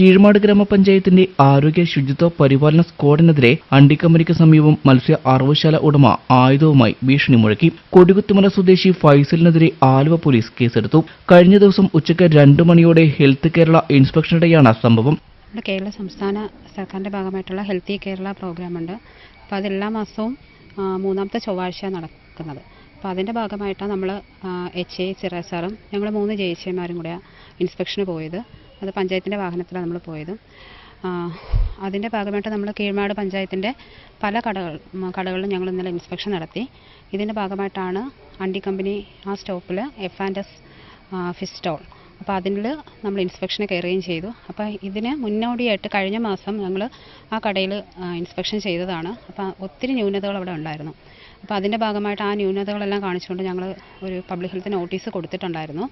കീഴ്മാട് ഗ്രാമപഞ്ചായത്തിന്റെ ആരോഗ്യ ശുചിത്വ പരിപാലന സ്ക്വാഡിനെതിരെ അണ്ടിക്കമരിക്ക് സമീപം മത്സ്യ അറവുശാല ഉടമ ആയുധവുമായി ഭീഷണി മുഴക്കി. കൊടികുത്തുമല സ്വദേശി ഫൈസലിനെതിരെ ആലുവ പോലീസ് കേസെടുത്തു. കഴിഞ്ഞ ദിവസം ഉച്ചയ്ക്ക് രണ്ടു മണിയോടെ ഹെൽത്ത് കേരള ഇൻസ്പെക്ഷനിടെയാണ് സംഭവം. നമ്മുടെ കേരള സംസ്ഥാന സർക്കാരിന്റെ ഭാഗമായിട്ടുള്ള ഹെൽത്തി കേരള പ്രോഗ്രാമുണ്ട് അപ്പോൾ അത് എല്ലാ മാസവും മൂന്നാമത്തെ ചൊവ്വാഴ്ച നടക്കുന്നത്. അപ്പോൾ അതിന്റെ ഭാഗമായിട്ടാണ് നമ്മൾ എച്ച് എ ചിറ സാറും ഞങ്ങൾ മൂന്ന് ജെ എച്ച് എമാരും കൂടെ ഇൻസ്പെക്ഷന് പോയത്. അത് പഞ്ചായത്തിന്റെ വാഹനത്തിലാണ് നമ്മൾ പോയത്. അതിന്റെ ഭാഗമായിട്ട് നമ്മൾ കീഴ്മാട് പഞ്ചായത്തിന്റെ പല കടകൾ കടകളിലും ഞങ്ങൾ ഇന്നലെ ഇൻസ്പെക്ഷൻ നടത്തി. ഇതിന്റെ ഭാഗമായിട്ടാണ് അണ്ടി കമ്പനി ആ സ്റ്റോപ്പിൽ F and S fish stall അപ്പോൾ അതിൽ നമ്മൾ ഇൻസ്പെക്ഷന് കയറുകയും ചെയ്തു. അപ്പോൾ ഇതിന് മുന്നോടിയായിട്ട് കഴിഞ്ഞ മാസം ഞങ്ങൾ ആ കടയിൽ ഇൻസ്പെക്ഷൻ ചെയ്തതാണ്. അപ്പോൾ ഒത്തിരി ന്യൂനതകൾ അവിടെ ഉണ്ടായിരുന്നു. അപ്പോൾ അതിന്റെ ഭാഗമായിട്ട് ആ ന്യൂനതകളെല്ലാം കാണിച്ചുകൊണ്ട് ഞങ്ങൾ ഒരു പബ്ലിക് ഹെൽത്ത് നോട്ടീസ് കൊടുത്തിട്ടുണ്ടായിരുന്നു.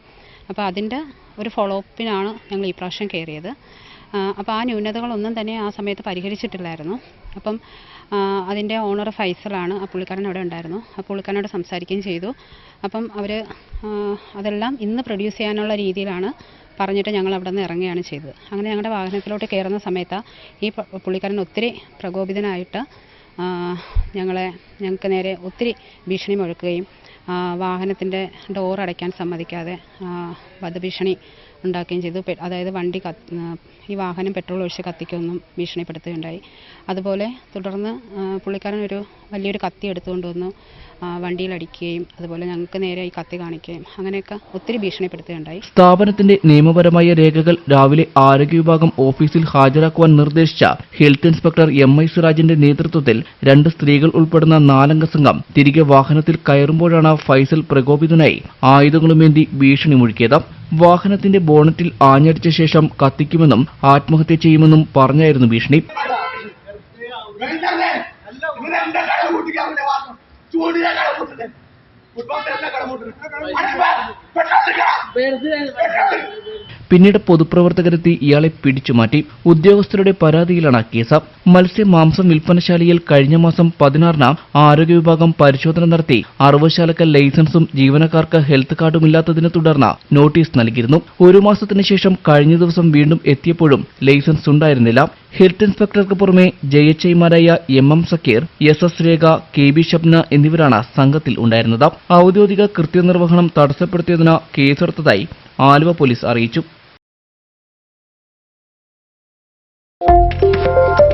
അപ്പോൾ അതിന്റെ ഒരു ഫോളോ അപ്പിനാണ് ഞങ്ങൾ ഈ പ്രാവശ്യം കയറിയത് അപ്പോൾ ആ ന്യൂനതകളൊന്നും തന്നെ ആ സമയത്ത് പരിഹരിച്ചിട്ടില്ലായിരുന്നു. അപ്പം അതിന്റെ ഓണർ ഫൈസലാണ് ആ പുള്ളിക്കാരൻ അവിടെ ഉണ്ടായിരുന്നു. ആ പുള്ളിക്കാരനോട് സംസാരിക്കുകയും ചെയ്തു. അപ്പം അവർ അതെല്ലാം ഇന്ന് പ്രൊഡ്യൂസ് ചെയ്യാനുള്ള രീതിയിലാണ് പറഞ്ഞിട്ട് ഞങ്ങൾ അവിടെ നിന്ന് ഇറങ്ങുകയാണ് ചെയ്തത്. അങ്ങനെ ഞങ്ങളുടെ വാഹനത്തിലോട്ട് കയറുന്ന സമയത്ത് ഈ പുള്ളിക്കാരൻ ഒത്തിരി പ്രകോപിതനായിട്ട് ഞങ്ങളെ ഞങ്ങൾക്ക് നേരെ ഒത്തിരി ഭീഷണി മുഴക്കുകയും വാഹനത്തിന്റെ ഡോർ അടയ്ക്കാൻ സമ്മതിക്കാതെ വധഭീഷണി ഉണ്ടാക്കുകയും ചെയ്തു. അതായത് വണ്ടി ഈ വാഹനം പെട്രോൾ ഒഴിച്ച് കത്തിക്കുമെന്നും ഭീഷണിപ്പെടുത്തുകയുണ്ടായി. അതുപോലെ തുടർന്ന് പുള്ളിക്കാരൻ ഒരു വലിയൊരു കത്തി എടുത്തുകൊണ്ട് വന്നു വണ്ടിയിലടിക്കുകയും അതുപോലെ ഞങ്ങൾക്ക് നേരെ ഈ കത്തി കാണിക്കുകയും അങ്ങനെയൊക്കെ ഒത്തിരി ഭീഷണിപ്പെടുത്തുകയുണ്ടായി. സ്ഥാപനത്തിന്റെ നിയമപരമായ രേഖകൾ രാവിലെ ആരോഗ്യ വിഭാഗം ഓഫീസിൽ ഹാജരാക്കുവാൻ നിർദ്ദേശിച്ച ഹെൽത്ത് ഇൻസ്പെക്ടർ എം ഐ സിറാജിന്റെ നേതൃത്വത്തിൽ രണ്ട് സ്ത്രീകൾ ഉൾപ്പെടുന്ന നാലംഗ സംഘം തിരികെ വാഹനത്തിൽ കയറുമ്പോഴാണ് ഫൈസൽ പ്രകോപിതനായി ആയുധങ്ങളുമേന്തി ഭീഷണി മുഴുക്കിയത് വാഹനത്തിന്റെ ബോണറ്റിൽ ആഞ്ഞടിച്ച ശേഷം കത്തിക്കുമെന്നും ആത്മഹത്യ ചെയ്യുമെന്നും പറഞ്ഞായിരുന്നു ഭീഷണി. പിന്നീട് പൊതുപ്രവർത്തകരെത്തി ഇയാളെ പിടിച്ചുമാറ്റി ഉദ്യോഗസ്ഥരുടെ പരാതിയിലാണ് കേസ്. മത്സ്യ മാംസം വിൽപ്പനശാലയിൽ കഴിഞ്ഞ മാസം പതിനാറിന് ആരോഗ്യ വിഭാഗം പരിശോധന നടത്തി. അറവശാലക്ക് ലൈസൻസും ജീവനക്കാർക്ക് ഹെൽത്ത് കാർഡും ഇല്ലാത്തതിനെ തുടർന്ന് നോട്ടീസ് നൽകിയിരുന്നു. ഒരു മാസത്തിന് ശേഷം കഴിഞ്ഞ ദിവസം വീണ്ടും എത്തിയപ്പോഴും ലൈസൻസ് ഉണ്ടായിരുന്നില്ല. ഹെൽത്ത് ഇൻസ്പെക്ടർക്ക് പുറമെ ജെ എച്ച് ഐമാരായ M M Zakir S S Rekha K B Shabna എന്നിവരാണ് സംഘത്തിൽ ഉണ്ടായിരുന്നത്. ഔദ്യോഗിക കൃത്യനിർവഹണം തടസ്സപ്പെടുത്തിയതിന് കേസെടുത്തതായി ആലുവ പോലീസ് അറിയിച്ചു. Thank you.